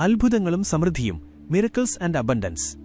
അത്ഭുതങ്ങളും സമൃദ്ധിയും miracles and abundance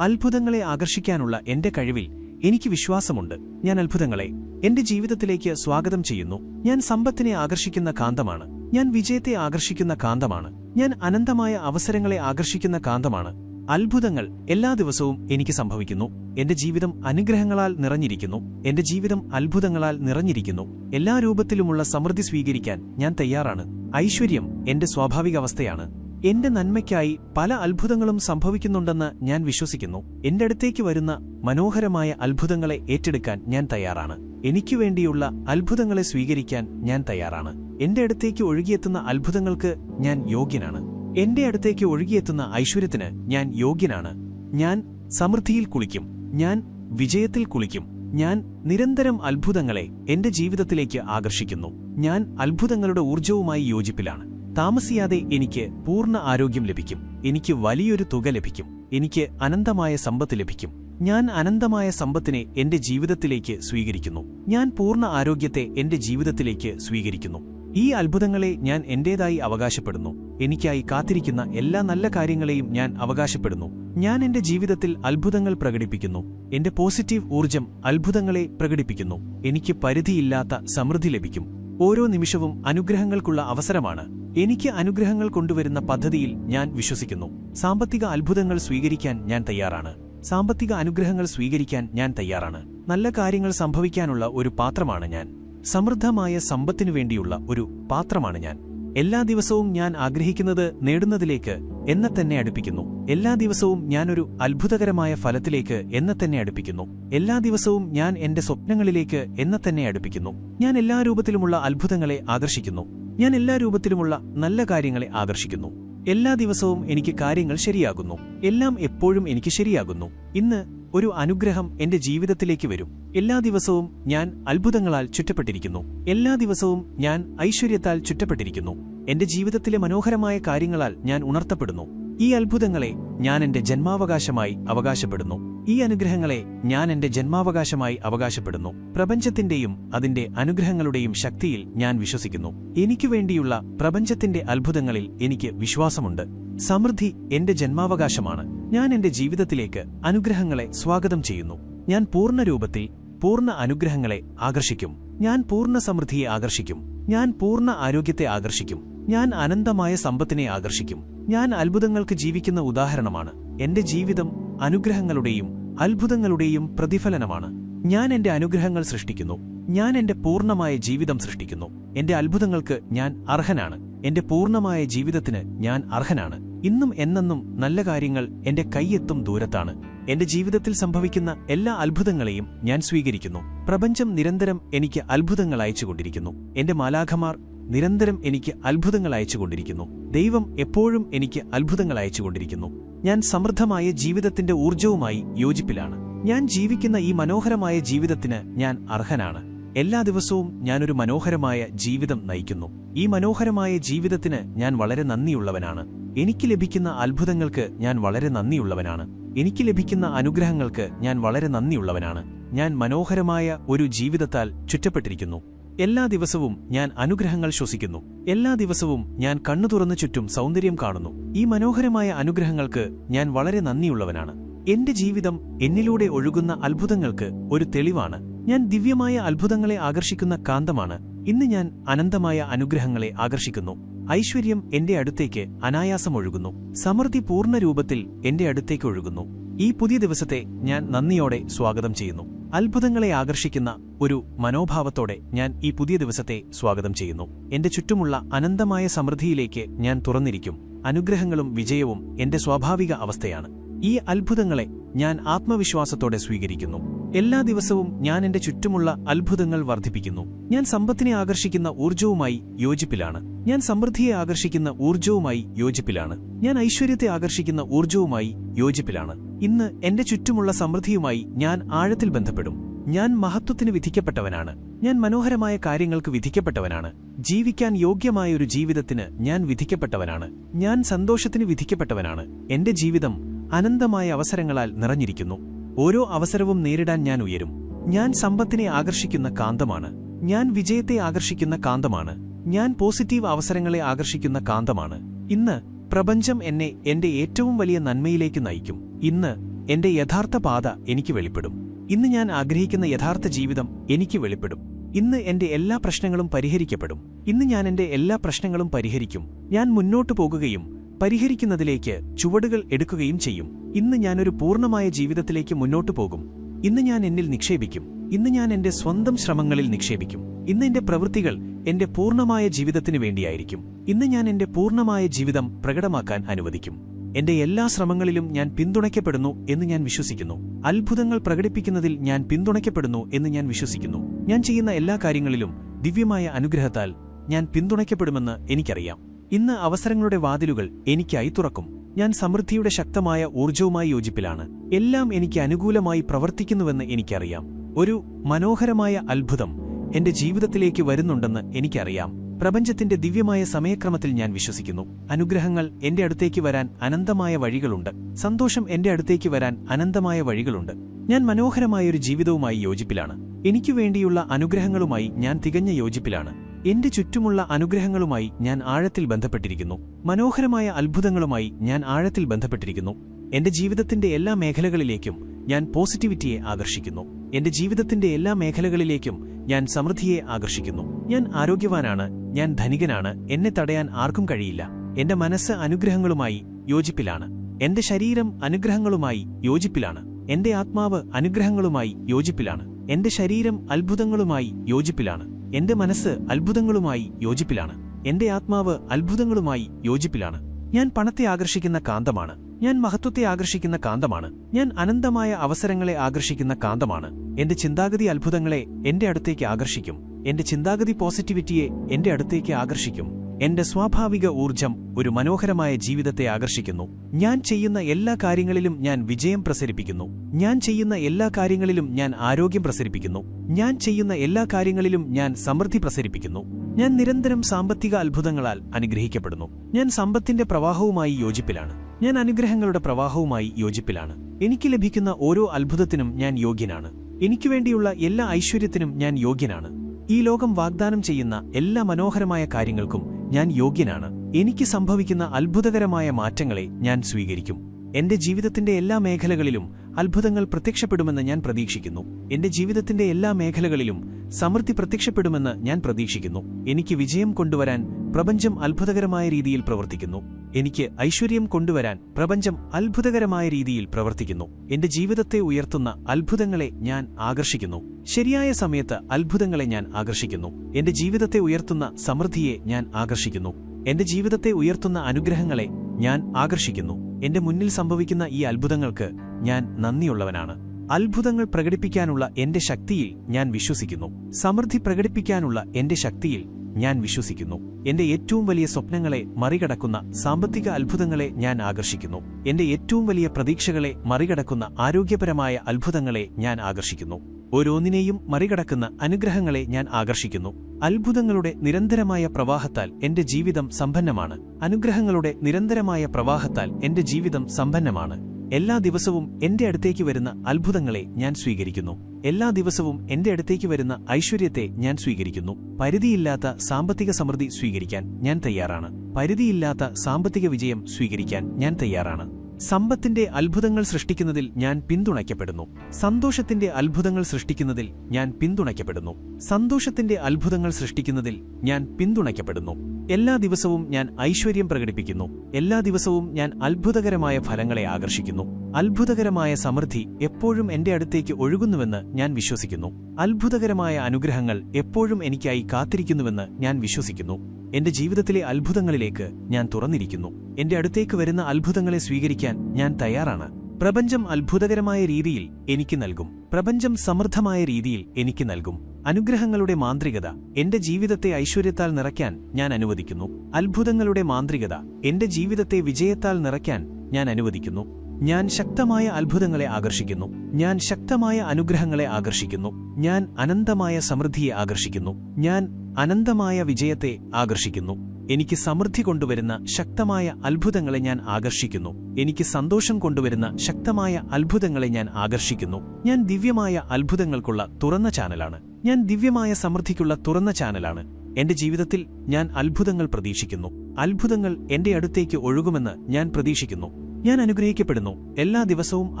അത്ഭുതങ്ങളെ ആകർഷിക്കാനുള്ള എന്റെ കഴിവിൽ എനിക്ക് വിശ്വാസമുണ്ട്. ഞാൻ അത്ഭുതങ്ങളെ എന്റെ ജീവിതത്തിലേക്ക് സ്വാഗതം ചെയ്യുന്നു. ഞാൻ സമ്പത്തിനെ ആകർഷിക്കുന്ന കാന്തമാണ്. ഞാൻ വിജയത്തെ ആകർഷിക്കുന്ന കാന്തമാണ്. ഞാൻ അനന്തമായ അവസരങ്ങളെ ആകർഷിക്കുന്ന കാന്തമാണ്. അത്ഭുതങ്ങൾ എല്ലാ ദിവസവും എനിക്ക് സംഭവിക്കുന്നു. എന്റെ ജീവിതം അനുഗ്രഹങ്ങളാൽ നിറഞ്ഞിരിക്കുന്നു. എന്റെ ജീവിതം അത്ഭുതങ്ങളാൽ നിറഞ്ഞിരിക്കുന്നു. എല്ലാ രൂപത്തിലുമുള്ള സമൃദ്ധി സ്വീകരിക്കാൻ ഞാൻ തയ്യാറാണ്. ഐശ്വര്യം എന്റെ സ്വാഭാവികാവസ്ഥയാണ്. എന്റെ നന്മയ്ക്കായി പല അത്ഭുതങ്ങളും സംഭവിക്കുന്നുണ്ടെന്ന് ഞാൻ വിശ്വസിക്കുന്നു. എന്റെ അടുത്തേക്ക് വരുന്ന മനോഹരമായ അത്ഭുതങ്ങളെ ഏറ്റെടുക്കാൻ ഞാൻ തയ്യാറാണ്. എനിക്കു വേണ്ടിയുള്ള അത്ഭുതങ്ങളെ സ്വീകരിക്കാൻ ഞാൻ തയ്യാറാണ്. എന്റെ അടുത്തേക്ക് ഒഴുകിയെത്തുന്ന അത്ഭുതങ്ങൾക്ക് ഞാൻ യോഗ്യനാണ്. എന്റെ അടുത്തേക്ക് ഒഴുകിയെത്തുന്ന ഐശ്വര്യത്തിന് ഞാൻ യോഗ്യനാണ്. ഞാൻ സമൃദ്ധിയിൽ കുളിക്കും. ഞാൻ വിജയത്തിൽ കുളിക്കും. ഞാൻ നിരന്തരം അത്ഭുതങ്ങളെ എന്റെ ജീവിതത്തിലേക്ക് ആകർഷിക്കുന്നു. ഞാൻ അത്ഭുതങ്ങളുടെ ഊർജവുമായി യോജിപ്പിലാണ്. താമസിയാതെ എനിക്ക് പൂർണ ആരോഗ്യം ലഭിക്കും. എനിക്ക് വലിയൊരു തുക ലഭിക്കും. എനിക്ക് അനന്തമായ സമ്പത്ത് ലഭിക്കും. ഞാൻ അനന്തമായ സമ്പത്തിനെ എന്റെ ജീവിതത്തിലേക്ക് സ്വീകരിക്കുന്നു. ഞാൻ പൂർണ ആരോഗ്യത്തെ എന്റെ ജീവിതത്തിലേക്ക് സ്വീകരിക്കുന്നു. ഈ അത്ഭുതങ്ങളെ ഞാൻ എന്റേതായി അവകാശപ്പെടുന്നു. എനിക്കായി കാത്തിരിക്കുന്ന എല്ലാ നല്ല കാര്യങ്ങളെയും ഞാൻ അവകാശപ്പെടുന്നു. ഞാൻ എന്റെ ജീവിതത്തിൽ അത്ഭുതങ്ങൾ പ്രകടിപ്പിക്കുന്നു. എന്റെ പോസിറ്റീവ് ഊർജം അത്ഭുതങ്ങളെ പ്രകടിപ്പിക്കുന്നു. എനിക്ക് പരിധിയില്ലാത്ത സമൃദ്ധി ലഭിക്കും. ഓരോ നിമിഷവും അനുഗ്രഹങ്ങൾക്കുള്ള അവസരമാണ് എനിക്ക് അനുഗ്രഹങ്ങൾ കൊണ്ടുവരുന്ന പദ്ധതിയിൽ ഞാൻ വിശ്വസിക്കുന്നു. സാമ്പത്തിക അത്ഭുതങ്ങൾ സ്വീകരിക്കാൻ ഞാൻ തയ്യാറാണ്. സാമ്പത്തിക അനുഗ്രഹങ്ങൾ സ്വീകരിക്കാൻ ഞാൻ തയ്യാറാണ്. നല്ല കാര്യങ്ങൾ സംഭവിക്കാനുള്ള ഒരു പാത്രമാണ് ഞാൻ. സമൃദ്ധമായ സമ്പത്തിനു വേണ്ടിയുള്ള ഒരു പാത്രമാണ് ഞാൻ. എല്ലാ ദിവസവും ഞാൻ ആഗ്രഹിക്കുന്നത് നേടുന്നതിലേക്ക് എന്നെ തന്നെ അടുപ്പിക്കുന്നു. എല്ലാ ദിവസവും ഞാനൊരു അത്ഭുതകരമായ ഫലത്തിലേക്ക് എന്നെ തന്നെ അടുപ്പിക്കുന്നു. എല്ലാ ദിവസവും ഞാൻ എന്റെ സ്വപ്നങ്ങളിലേക്ക് എന്നെ തന്നെ അടുപ്പിക്കുന്നു. ഞാൻ എല്ലാ രൂപത്തിലുമുള്ള അത്ഭുതങ്ങളെ ആകർഷിക്കുന്നു ഞാൻ എല്ലാ രൂപത്തിലുമുള്ള നല്ല കാര്യങ്ങളെ ആകർഷിക്കുന്നു എല്ലാ ദിവസവും എനിക്ക് കാര്യങ്ങൾ ശരിയാകുന്നു. എല്ലാം എപ്പോഴും എനിക്ക് ശരിയാകുന്നു. ഇന്ന് ഒരു അനുഗ്രഹം എന്റെ ജീവിതത്തിലേക്ക് വരും. എല്ലാ ദിവസവും ഞാൻ അത്ഭുതങ്ങളാൽ ചുറ്റപ്പെട്ടിരിക്കുന്നു. എല്ലാ ദിവസവും ഞാൻ ഐശ്വര്യത്താൽ ചുറ്റപ്പെട്ടിരിക്കുന്നു. എന്റെ ജീവിതത്തിലെ മനോഹരമായ കാര്യങ്ങളാൽ ഞാൻ ഉണർത്തപ്പെടുന്നു. ഈ അത്ഭുതങ്ങളെ ഞാൻ എന്റെ ജന്മാവകാശമായി അവകാശപ്പെടുന്നു. ഈ അനുഗ്രഹങ്ങളെ ഞാൻ എന്റെ ജന്മാവകാശമായി അവകാശപ്പെടുന്നു. പ്രപഞ്ചത്തിന്റെയും അതിന്റെ അനുഗ്രഹങ്ങളുടെയും ശക്തിയിൽ ഞാൻ വിശ്വസിക്കുന്നു. എനിക്കു വേണ്ടിയുള്ള പ്രപഞ്ചത്തിന്റെ അത്ഭുതങ്ങളിൽ എനിക്ക് വിശ്വാസമുണ്ട്. സമൃദ്ധി എന്റെ ജന്മാവകാശമാണ്. ഞാൻ എന്റെ ജീവിതത്തിലേക്ക് അനുഗ്രഹങ്ങളെ സ്വാഗതം ചെയ്യുന്നു. ഞാൻ പൂർണ രൂപത്തിൽ പൂർണ അനുഗ്രഹങ്ങളെ ആകർഷിക്കും. ഞാൻ പൂർണ സമൃദ്ധിയെ ആകർഷിക്കും. ഞാൻ പൂർണ ആരോഗ്യത്തെ ആകർഷിക്കും. ഞാൻ അനന്തമായ സമ്പത്തിനെ ആകർഷിക്കും. ഞാൻ അത്ഭുതങ്ങൾക്ക് ജീവിക്കുന്ന ഉദാഹരണമാണ്. എന്റെ ജീവിതം അനുഗ്രഹങ്ങളുടെയും അത്ഭുതങ്ങളുടെയും പ്രതിഫലനമാണ്. ഞാൻ എന്റെ അനുഗ്രഹങ്ങൾ സൃഷ്ടിക്കുന്നു. ഞാൻ എന്റെ പൂർണമായ ജീവിതം സൃഷ്ടിക്കുന്നു. എന്റെ അത്ഭുതങ്ങൾക്ക് ഞാൻ അർഹനാണ്. എന്റെ പൂർണമായ ജീവിതത്തിന് ഞാൻ അർഹനാണ്. ഇന്നും എന്നെന്നും നല്ല കാര്യങ്ങൾ എന്റെ കൈയെത്തും ദൂരത്താണ്. എന്റെ ജീവിതത്തിൽ സംഭവിക്കുന്ന എല്ലാ അത്ഭുതങ്ങളെയും ഞാൻ സ്വീകരിക്കുന്നു. പ്രപഞ്ചം നിരന്തരം എനിക്ക് അത്ഭുതങ്ങൾ അയച്ചുകൊണ്ടിരിക്കുന്നു. എന്റെ മാലാഖമാർ നിരന്തരം എനിക്ക് അത്ഭുതങ്ങൾ അയച്ചുകൊണ്ടിരിക്കുന്നു. ദൈവം എപ്പോഴും എനിക്ക് അത്ഭുതങ്ങൾ അയച്ചുകൊണ്ടിരിക്കുന്നു. ഞാൻ സമൃദ്ധമായ ജീവിതത്തിന്റെ ഊർജവുമായി യോജിപ്പിലാണ്. ഞാൻ ജീവിക്കുന്ന ഈ മനോഹരമായ ജീവിതത്തിന് ഞാൻ അർഹനാണ്. എല്ലാ ദിവസവും ഞാനൊരു മനോഹരമായ ജീവിതം നയിക്കുന്നു. ഈ മനോഹരമായ ജീവിതത്തിന് ഞാൻ വളരെ നന്ദിയുള്ളവനാണ്. എനിക്ക് ലഭിക്കുന്ന അത്ഭുതങ്ങൾക്ക് ഞാൻ വളരെ നന്ദിയുള്ളവനാണ്. എനിക്ക് ലഭിക്കുന്ന അനുഗ്രഹങ്ങൾക്ക് ഞാൻ വളരെ നന്ദിയുള്ളവനാണ്. ഞാൻ മനോഹരമായ ഒരു ജീവിതത്താൽ ചുറ്റപ്പെട്ടിരിക്കുന്നു. എല്ലാ ദിവസവും ഞാൻ അനുഗ്രഹങ്ങൾ ശ്വസിക്കുന്നു. എല്ലാ ദിവസവും ഞാൻ കണ്ണു തുറന്നു ചുറ്റും സൗന്ദര്യം കാണുന്നു. ഈ മനോഹരമായ അനുഗ്രഹങ്ങൾക്ക് ഞാൻ വളരെ നന്ദിയുള്ളവനാണ്. എന്റെ ജീവിതം എന്നിലൂടെ ഒഴുകുന്ന അത്ഭുതങ്ങൾക്ക് ഒരു തെളിവാണ്. ഞാൻ ദിവ്യമായ അത്ഭുതങ്ങളെ ആകർഷിക്കുന്ന കാന്തമാണ്. ഇന്ന് ഞാൻ അനന്തമായ അനുഗ്രഹങ്ങളെ ആകർഷിക്കുന്നു. ഐശ്വര്യം എന്റെ അടുത്തേക്ക് അനായാസം ഒഴുകുന്നു. സമൃദ്ധി പൂർണരൂപത്തിൽ എന്റെ അടുത്തേക്ക് ഒഴുകുന്നു. ഈ പുതിയ ദിവസത്തെ ഞാൻ നന്ദിയോടെ സ്വാഗതം ചെയ്യുന്നു. അത്ഭുതങ്ങളെ ആകർഷിക്കുന്ന ഒരു മനോഭാവത്തോടെ ഞാൻ ഈ പുതിയ ദിവസത്തെ സ്വാഗതം ചെയ്യുന്നു. എന്റെ ചുറ്റുമുള്ള അനന്തമായ സമൃദ്ധിയിലേക്ക് ഞാൻ തുറന്നിരിക്കും. അനുഗ്രഹങ്ങളും വിജയവും എന്റെ സ്വാഭാവിക അവസ്ഥയാണ്. ഈ അത്ഭുതങ്ങളെ ഞാൻ ആത്മവിശ്വാസത്തോടെ സ്വീകരിക്കുന്നു. എല്ലാ ദിവസവും ഞാൻ എന്റെ ചുറ്റുമുള്ള അത്ഭുതങ്ങൾ വർദ്ധിപ്പിക്കുന്നു. ഞാൻ സമ്പത്തിനെ ആകർഷിക്കുന്ന ഊർജവുമായി യോജിപ്പിലാണ്. ഞാൻ സമൃദ്ധിയെ ആകർഷിക്കുന്ന ഊർജവുമായി യോജിപ്പിലാണ്. ഞാൻ ഐശ്വര്യത്തെ ആകർഷിക്കുന്ന ഊർജവുമായി യോജിപ്പിലാണ്. ഇന്ന് എന്റെ ചുറ്റുമുള്ള സമൃദ്ധിയുമായി ഞാൻ ആഴത്തിൽ ബന്ധപ്പെടും. ഞാൻ മഹത്വത്തിന് വിധിക്കപ്പെട്ടവനാണ്. ഞാൻ മനോഹരമായ കാര്യങ്ങൾക്ക് വിധിക്കപ്പെട്ടവനാണ്. ജീവിക്കാൻ യോഗ്യമായ ഒരു ജീവിതത്തിന് ഞാൻ വിധിക്കപ്പെട്ടവനാണ്. ഞാൻ സന്തോഷത്തിന് വിധിക്കപ്പെട്ടവനാണ്. എന്റെ ജീവിതം അനന്തമായ അവസരങ്ങളാൽ നിറഞ്ഞിരിക്കുന്നു. ഓരോ അവസരവും നേരിടാൻ ഞാൻ ഉയരും. ഞാൻ സമ്പത്തിനെ ആകർഷിക്കുന്ന കാന്തമാണ്. ഞാൻ വിജയത്തെ ആകർഷിക്കുന്ന കാന്തമാണ്. ഞാൻ പോസിറ്റീവ് അവസരങ്ങളെ ആകർഷിക്കുന്ന കാന്തമാണ്. ഇന്ന് പ്രപഞ്ചം എന്നെ എന്റെ ഏറ്റവും വലിയ നന്മയിലേക്ക് നയിക്കും. ഇന്ന് എന്റെ യഥാർത്ഥ പാത എനിക്ക് വെളിപ്പെടും. ഇന്ന് ഞാൻ ആഗ്രഹിക്കുന്ന യഥാർത്ഥ ജീവിതം എനിക്ക് വെളിപ്പെടും. ഇന്ന് എന്റെ എല്ലാ പ്രശ്നങ്ങളും പരിഹരിക്കപ്പെടും. ഇന്ന് ഞാൻ എന്റെ എല്ലാ പ്രശ്നങ്ങളും പരിഹരിക്കും. ഞാൻ മുന്നോട്ടു പോകുകയും പരിഹരിക്കുന്നതിലേക്ക് ചുവടുകൾ എടുക്കുകയും ചെയ്യും. ഇന്ന് ഞാനൊരു പൂർണമായ ജീവിതത്തിലേക്ക് മുന്നോട്ടു പോകും. ഇന്ന് ഞാൻ എന്നിൽ നിക്ഷേപിക്കും. ഇന്ന് ഞാൻ എന്റെ സ്വന്തം ശ്രമങ്ങളിൽ നിക്ഷേപിക്കും. ഇന്ന് എന്റെ പ്രവൃത്തികൾ എന്റെ പൂർണമായ ജീവിതത്തിനു വേണ്ടിയായിരിക്കും. ഇന്ന് ഞാൻ എന്റെ പൂർണമായ ജീവിതം പ്രകടമാക്കാൻ അനുവദിക്കും. എന്റെ എല്ലാ ശ്രമങ്ങളിലും ഞാൻ പിന്തുണയ്ക്കപ്പെടുന്നു എന്ന് ഞാൻ വിശ്വസിക്കുന്നു. അത്ഭുതങ്ങൾ പ്രകടിപ്പിക്കുന്നതിൽ ഞാൻ പിന്തുണയ്ക്കപ്പെടുന്നു എന്ന് ഞാൻ വിശ്വസിക്കുന്നു. ഞാൻ ചെയ്യുന്ന എല്ലാ കാര്യങ്ങളിലും ദിവ്യമായ അനുഗ്രഹത്താൽ ഞാൻ പിന്തുണയ്ക്കപ്പെടുമെന്ന് എനിക്കറിയാം. ഇന്ന് അവസരങ്ങളുടെ വാതിലുകൾ എനിക്കായി തുറക്കും. ഞാൻ സമൃദ്ധിയുടെ ശക്തമായ ഊർജവുമായി യോജിപ്പിലാണ്. എല്ലാം എനിക്ക് അനുകൂലമായി പ്രവർത്തിക്കുന്നുവെന്ന് എനിക്കറിയാം. ഒരു മനോഹരമായ അത്ഭുതം എന്റെ ജീവിതത്തിലേക്ക് വരുന്നുണ്ടെന്ന് എനിക്കറിയാം. പ്രപഞ്ചത്തിന്റെ ദിവ്യമായ സമയക്രമത്തിൽ ഞാൻ വിശ്വസിക്കുന്നു. അനുഗ്രഹങ്ങൾ എന്റെ അടുത്തേക്ക് വരാൻ അനന്തമായ വഴികളുണ്ട്. സന്തോഷം എന്റെ അടുത്തേക്ക് വരാൻ അനന്തമായ വഴികളുണ്ട്. ഞാൻ മനോഹരമായൊരു ജീവിതവുമായി യോജിപ്പിലാണ്. എനിക്കു വേണ്ടിയുള്ള അനുഗ്രഹങ്ങളുമായി ഞാൻ തികഞ്ഞ യോജിപ്പിലാണ്. എന്റെ ചുറ്റുമുള്ള അനുഗ്രഹങ്ങളുമായി ഞാൻ ആഴത്തിൽ ബന്ധപ്പെട്ടിരിക്കുന്നു. മനോഹരമായ അത്ഭുതങ്ങളുമായി ഞാൻ ആഴത്തിൽ ബന്ധപ്പെട്ടിരിക്കുന്നു. എന്റെ ജീവിതത്തിന്റെ എല്ലാ മേഖലകളിലേക്കും ഞാൻ പോസിറ്റിവിറ്റിയെ ആകർഷിക്കുന്നു. എന്റെ ജീവിതത്തിന്റെ എല്ലാ മേഖലകളിലേക്കും ഞാൻ സമൃദ്ധിയെ ആകർഷിക്കുന്നു. ഞാൻ ആരോഗ്യവാനാണ് ഞാൻ ധനികനാണ് എന്നെ തടയാൻ ആർക്കും കഴിയില്ല. എന്റെ മനസ്സ് അനുഗ്രഹങ്ങളുമായി യോജിപ്പിലാണ്. എന്റെ ശരീരം അനുഗ്രഹങ്ങളുമായി യോജിപ്പിലാണ്. എന്റെ ആത്മാവ് അനുഗ്രഹങ്ങളുമായി യോജിപ്പിലാണ്. എന്റെ ശരീരം അത്ഭുതങ്ങളുമായി യോജിപ്പിലാണ്. എന്റെ മനസ്സ് അത്ഭുതങ്ങളുമായി യോജിപ്പിലാണ്. എന്റെ ആത്മാവ് അത്ഭുതങ്ങളുമായി യോജിപ്പിലാണ്. ഞാൻ പണത്തെ ആകർഷിക്കുന്ന കാന്തമാണ്. ഞാൻ മഹത്വത്തെ ആകർഷിക്കുന്ന കാന്തമാണ്. ഞാൻ അനന്തമായ അവസരങ്ങളെ ആകർഷിക്കുന്ന കാന്തമാണ്. എന്റെ ചിന്താഗതി അത്ഭുതങ്ങളെ എന്റെ അടുത്തേക്ക് ആകർഷിക്കും. എന്റെ ചിന്താഗതി പോസിറ്റിവിറ്റിയെ എന്റെ അടുത്തേക്ക് ആകർഷിക്കും. എന്റെ സ്വാഭാവിക ഊർജം ഒരു മനോഹരമായ ജീവിതത്തെ ആകർഷിക്കുന്നു. ഞാൻ ചെയ്യുന്ന എല്ലാ കാര്യങ്ങളിലും ഞാൻ വിജയം പ്രസരിപ്പിക്കുന്നു. ഞാൻ ചെയ്യുന്ന എല്ലാ കാര്യങ്ങളിലും ഞാൻ ആരോഗ്യം പ്രസരിപ്പിക്കുന്നു. ഞാൻ ചെയ്യുന്ന എല്ലാ കാര്യങ്ങളിലും ഞാൻ സമൃദ്ധി പ്രസരിപ്പിക്കുന്നു. ഞാൻ നിരന്തരം സാമ്പത്തിക അത്ഭുതങ്ങളാൽ അനുഗ്രഹിക്കപ്പെടുന്നു. ഞാൻ സമ്പത്തിന്റെ പ്രവാഹവുമായി യോജിപ്പിലാണ്. ഞാൻ അനുഗ്രഹങ്ങളുടെ പ്രവാഹവുമായി യോജിപ്പിലാണ്. എനിക്ക് ലഭിക്കുന്ന ഓരോ അത്ഭുതത്തിനും ഞാൻ യോഗ്യനാണ്. എനിക്കുവേണ്ടിയുള്ള എല്ലാ ഐശ്വര്യത്തിനും ഞാൻ യോഗ്യനാണ്. ഈ ലോകം വാഗ്ദാനം ചെയ്യുന്ന എല്ലാ മനോഹരമായ കാര്യങ്ങൾക്കും ഞാൻ യോഗ്യനാണ്. എനിക്ക് സംഭവിക്കുന്ന അത്ഭുതകരമായ മാറ്റങ്ങളെ ഞാൻ സ്വീകരിക്കും. എന്റെ ജീവിതത്തിന്റെ എല്ലാ മേഖലകളിലും അത്ഭുതങ്ങൾ പ്രത്യക്ഷപ്പെടുമെന്ന് ഞാൻ പ്രതീക്ഷിക്കുന്നു. എന്റെ ജീവിതത്തിന്റെ എല്ലാ മേഖലകളിലും സമൃദ്ധി പ്രത്യക്ഷപ്പെടുമെന്ന് ഞാൻ പ്രതീക്ഷിക്കുന്നു. എനിക്ക് വിജയം കൊണ്ടുവരാൻ പ്രപഞ്ചം അത്ഭുതകരമായ രീതിയിൽ പ്രവർത്തിക്കുന്നു. എനിക്ക് ഐശ്വര്യം കൊണ്ടുവരാൻ പ്രപഞ്ചം അത്ഭുതകരമായ രീതിയിൽ പ്രവർത്തിക്കുന്നു. എന്റെ ജീവിതത്തെ ഉയർത്തുന്ന അത്ഭുതങ്ങളെ ഞാൻ ആകർഷിക്കുന്നു. ശരിയായ സമയത്ത് അത്ഭുതങ്ങളെ ഞാൻ ആകർഷിക്കുന്നു. എന്റെ ജീവിതത്തെ ഉയർത്തുന്ന സമൃദ്ധിയെ ഞാൻ ആകർഷിക്കുന്നു. എന്റെ ജീവിതത്തെ ഉയർത്തുന്ന അനുഗ്രഹങ്ങളെ ഞാൻ ആകർഷിക്കുന്നു. എന്റെ മുന്നിൽ സംഭവിക്കുന്ന ഈ അത്ഭുതങ്ങൾക്ക് ഞാൻ നന്ദിയുള്ളവനാണ്. അത്ഭുതങ്ങൾ പ്രകടിപ്പിക്കാനുള്ള എന്റെ ശക്തിയിൽ ഞാൻ വിശ്വസിക്കുന്നു. സമൃദ്ധി പ്രകടിപ്പിക്കാനുള്ള എന്റെ ശക്തിയിൽ ഞാൻ വിശ്വസിക്കുന്നു. എന്റെ ഏറ്റവും വലിയ സ്വപ്നങ്ങളെ മറികടക്കുന്ന സാമ്പത്തിക അത്ഭുതങ്ങളെ ഞാൻ ആകർഷിക്കുന്നു. എന്റെ ഏറ്റവും വലിയ പ്രതീക്ഷകളെ മറികടക്കുന്ന ആരോഗ്യപരമായ അത്ഭുതങ്ങളെ ഞാൻ ആകർഷിക്കുന്നു. ഓരോന്നിനെയും മറികടക്കുന്ന അനുഗ്രഹങ്ങളെ ഞാൻ ആകർഷിക്കുന്നു. അത്ഭുതങ്ങളുടെ നിരന്തരമായ പ്രവാഹത്താൽ എന്റെ ജീവിതം സമ്പന്നമാണ്. അനുഗ്രഹങ്ങളുടെ നിരന്തരമായ പ്രവാഹത്താൽ എന്റെ ജീവിതം സമ്പന്നമാണ്. എല്ലാ ദിവസവും എന്റെ അടുത്തേക്ക് വരുന്ന അത്ഭുതങ്ങളെ ഞാൻ സ്വീകരിക്കുന്നു. എല്ലാ ദിവസവും എന്റെ അടുത്തേക്ക് വരുന്ന ഐശ്വര്യത്തെ ഞാൻ സ്വീകരിക്കുന്നു. പരിധിയില്ലാത്ത സാമ്പത്തിക സമൃദ്ധി സ്വീകരിക്കാൻ ഞാൻ തയ്യാറാണ്. പരിധിയില്ലാത്ത സാമ്പത്തിക വിജയം സ്വീകരിക്കാൻ ഞാൻ തയ്യാറാണ്. സമ്പത്തിന്റെ അത്ഭുതങ്ങൾ സൃഷ്ടിക്കുന്നതിൽ ഞാൻ പിന്തുണയ്ക്കപ്പെടുന്നു. സന്തോഷത്തിന്റെ അത്ഭുതങ്ങൾ സൃഷ്ടിക്കുന്നതിൽ ഞാൻ പിന്തുണയ്ക്കപ്പെടുന്നു. സന്തോഷത്തിന്റെ അത്ഭുതങ്ങൾ സൃഷ്ടിക്കുന്നതിൽ ഞാൻ പിന്തുണയ്ക്കപ്പെടുന്നു. എല്ലാ ദിവസവും ഞാൻ ഐശ്വര്യം പ്രകടിപ്പിക്കുന്നു. എല്ലാ ദിവസവും ഞാൻ അത്ഭുതകരമായ ഫലങ്ങളെ ആകർഷിക്കുന്നു. അത്ഭുതകരമായ സമൃദ്ധി എപ്പോഴും എന്റെ അടുത്തേക്ക് ഒഴുകുന്നുവെന്ന് ഞാൻ വിശ്വസിക്കുന്നു. അത്ഭുതകരമായ അനുഗ്രഹങ്ങൾ എപ്പോഴും എനിക്കായി കാത്തിരിക്കുന്നുവെന്ന് ഞാൻ വിശ്വസിക്കുന്നു. എന്റെ ജീവിതത്തിലെ അത്ഭുതങ്ങളിലേക്ക് ഞാൻ തുറന്നിരിക്കുന്നു. എന്റെ അടുത്തേക്ക് വരുന്ന അത്ഭുതങ്ങളെ സ്വീകരിക്കാൻ ഞാൻ തയ്യാറാണ്. പ്രപഞ്ചം അത്ഭുതകരമായ രീതിയിൽ എനിക്ക് നൽകും. പ്രപഞ്ചം സമൃദ്ധമായ രീതിയിൽ എനിക്ക് നൽകും. അനുഗ്രഹങ്ങളുടെ മാന്ത്രികത എന്റെ ജീവിതത്തെ ഐശ്വര്യത്താൽ നിറയ്ക്കാൻ ഞാൻ അനുവദിക്കുന്നു. അത്ഭുതങ്ങളുടെ മാന്ത്രികത എന്റെ ജീവിതത്തെ വിജയത്താൽ നിറയ്ക്കാൻ ഞാൻ അനുവദിക്കുന്നു. ഞാൻ ശക്തമായ അത്ഭുതങ്ങളെ ആകർഷിക്കുന്നു. ഞാൻ ശക്തമായ അനുഗ്രഹങ്ങളെ ആകർഷിക്കുന്നു. ഞാൻ അനന്തമായ സമൃദ്ധിയെ ആകർഷിക്കുന്നു. ഞാൻ അനന്തമായ വിജയത്തെ ആകർഷിക്കുന്നു. എനിക്ക് സമൃദ്ധി കൊണ്ടുവരുന്ന ശക്തമായ അത്ഭുതങ്ങളെ ഞാൻ ആകർഷിക്കുന്നു. എനിക്ക് സന്തോഷം കൊണ്ടുവരുന്ന ശക്തമായ അത്ഭുതങ്ങളെ ഞാൻ ആകർഷിക്കുന്നു. ഞാൻ ദിവ്യമായ അത്ഭുതങ്ങൾക്കുള്ള തുറന്ന ചാനലാണ്. ഞാൻ ദിവ്യമായ സമൃദ്ധിക്കുള്ള തുറന്ന ചാനലാണ്. എന്റെ ജീവിതത്തിൽ ഞാൻ അത്ഭുതങ്ങൾ പ്രതീക്ഷിക്കുന്നു. അത്ഭുതങ്ങൾ എന്റെ അടുത്തേക്ക് ഒഴുകുമെന്ന് ഞാൻ പ്രതീക്ഷിക്കുന്നു. ഞാൻ അനുഗ്രഹിക്കപ്പെടുന്നു. എല്ലാ ദിവസവും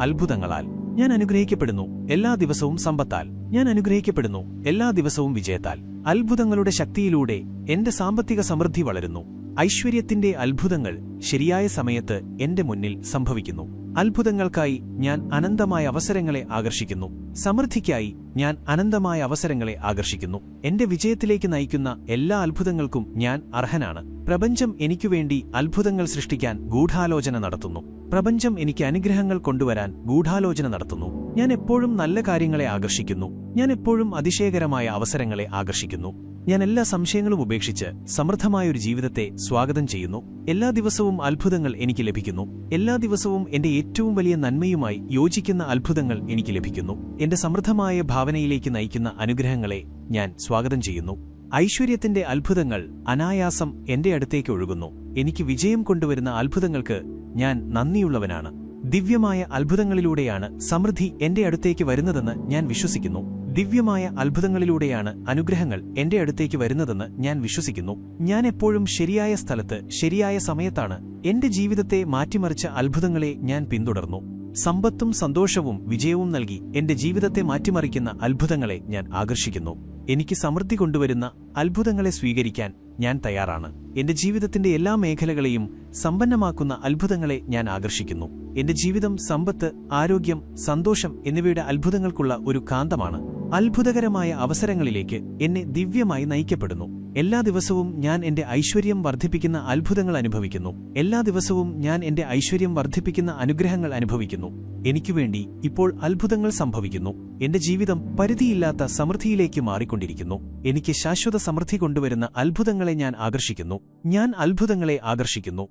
അത്ഭുതങ്ങളാൽ. ഞാൻ അനുഗ്രഹിക്കപ്പെടുന്നു എല്ലാ ദിവസവും സമ്പത്താൽ. ഞാൻ അനുഗ്രഹിക്കപ്പെടുന്നു എല്ലാ ദിവസവും വിജയത്താൽ. അത്ഭുതങ്ങളുടെ ശക്തിയിലൂടെ എന്റെ സാമ്പത്തിക സമൃദ്ധി വളരുന്നു. ഐശ്വര്യത്തിന്റെ അത്ഭുതങ്ങൾ ശരിയായ സമയത്ത് എന്റെ മുന്നിൽ സംഭവിക്കുന്നു. അത്ഭുതങ്ങൾക്കായി ഞാൻ അനന്തമായ അവസരങ്ങളെ ആകർഷിക്കുന്നു. സമൃദ്ധിക്കായി ഞാൻ അനന്തമായ അവസരങ്ങളെ ആകർഷിക്കുന്നു. എന്റെ വിജയത്തിലേക്ക് നയിക്കുന്ന എല്ലാ അത്ഭുതങ്ങൾക്കും ഞാൻ അർഹനാണ്. പ്രപഞ്ചം എനിക്കുവേണ്ടി അത്ഭുതങ്ങൾ സൃഷ്ടിക്കാൻ ഗൂഢാലോചന നടത്തുന്നു. പ്രപഞ്ചം എനിക്ക് അനുഗ്രഹങ്ങൾ കൊണ്ടുവരാൻ ഗൂഢാലോചന നടത്തുന്നു. ഞാൻ എപ്പോഴും നല്ല കാര്യങ്ങളെ ആകർഷിക്കുന്നു. ഞാൻ എപ്പോഴും അതിശയകരമായ അവസരങ്ങളെ ആകർഷിക്കുന്നു. ഞാൻ എല്ലാ സംശയങ്ങളും ഉപേക്ഷിച്ച് സമൃദ്ധമായൊരു ജീവിതത്തെ സ്വാഗതം ചെയ്യുന്നു. എല്ലാ ദിവസവും അത്ഭുതങ്ങൾ എനിക്ക് ലഭിക്കുന്നു. എല്ലാ ദിവസവും എന്റെ ഏറ്റവും വലിയ നന്മയുമായി യോജിക്കുന്ന അത്ഭുതങ്ങൾ എനിക്ക് ലഭിക്കുന്നു. എന്റെ സമൃദ്ധമായ ഭാവനയിലേക്ക് നയിക്കുന്ന അനുഗ്രഹങ്ങളെ ഞാൻ സ്വാഗതം ചെയ്യുന്നു. ഐശ്വര്യത്തിന്റെ അത്ഭുതങ്ങൾ അനായാസം എന്റെ അടുത്തേക്ക് ഒഴുകുന്നു. എനിക്ക് വിജയം കൊണ്ടുവരുന്ന അത്ഭുതങ്ങൾക്ക് ഞാൻ നന്ദിയുള്ളവനാണ്. ദിവ്യമായ അത്ഭുതങ്ങളിലൂടെയാണ് സമൃദ്ധി എന്റെ അടുത്തേക്ക് വരുന്നതെന്ന് ഞാൻ വിശ്വസിക്കുന്നു. ദിവ്യമായ അത്ഭുതങ്ങളിലൂടെയാണ് അനുഗ്രഹങ്ങൾ എന്റെ അടുത്തേക്ക് വരുന്നതെന്ന് ഞാൻ വിശ്വസിക്കുന്നു. ഞാൻ എപ്പോഴും ശരിയായ സ്ഥലത്ത് ശരിയായ സമയത്താണ് എന്റെ ജീവിതത്തെ മാറ്റിമറിച്ച അത്ഭുതങ്ങളെ ഞാൻ പിന്തുടർന്നു. സമ്പത്തും സന്തോഷവും വിജയവും നൽകി എന്റെ ജീവിതത്തെ മാറ്റിമറിക്കുന്ന അത്ഭുതങ്ങളെ ഞാൻ ആകർഷിക്കുന്നു. എനിക്ക് സമൃദ്ധി കൊണ്ടുവരുന്ന അത്ഭുതങ്ങളെ സ്വീകരിക്കാൻ ഞാൻ തയ്യാറാണ്. എന്റെ ജീവിതത്തിന്റെ എല്ലാ മേഖലകളെയും സമ്പന്നമാക്കുന്ന അത്ഭുതങ്ങളെ ഞാൻ ആകർഷിക്കുന്നു. എന്റെ ജീവിതം സമ്പത്ത് ആരോഗ്യം സന്തോഷം എന്നിവയുടെ അത്ഭുതങ്ങൾക്കുള്ള ഒരു കാന്തമാണ്. അത്ഭുതകരമായ അവസരങ്ങളിലേക്ക് എന്നെ ദിവ്യമായി നയിക്കപ്പെടുന്നു. എല്ലാ ദിവസവും ഞാൻ എന്റെ ഐശ്വര്യം വർദ്ധിപ്പിക്കുന്ന അത്ഭുതങ്ങൾ അനുഭവിക്കുന്നു. എല്ലാ ദിവസവും ഞാൻ എന്റെ ഐശ്വര്യം വർദ്ധിപ്പിക്കുന്ന അനുഗ്രഹങ്ങൾ അനുഭവിക്കുന്നു. എനിക്കുവേണ്ടി ഇപ്പോൾ അത്ഭുതങ്ങൾ സംഭവിക്കുന്നു. എന്റെ ജീവിതം പരിധിയില്ലാത്ത സമൃദ്ധിയിലേക്ക് മാറിക്കൊണ്ടിരിക്കുന്നു. എനിക്ക് ശാശ്വത സമൃദ്ധി കൊണ്ടുവരുന്ന അത്ഭുതങ്ങളെ ഞാൻ ആകർഷിക്കുന്നു. ഞാൻ അത്ഭുതങ്ങളെ ആകർഷിക്കുന്നു.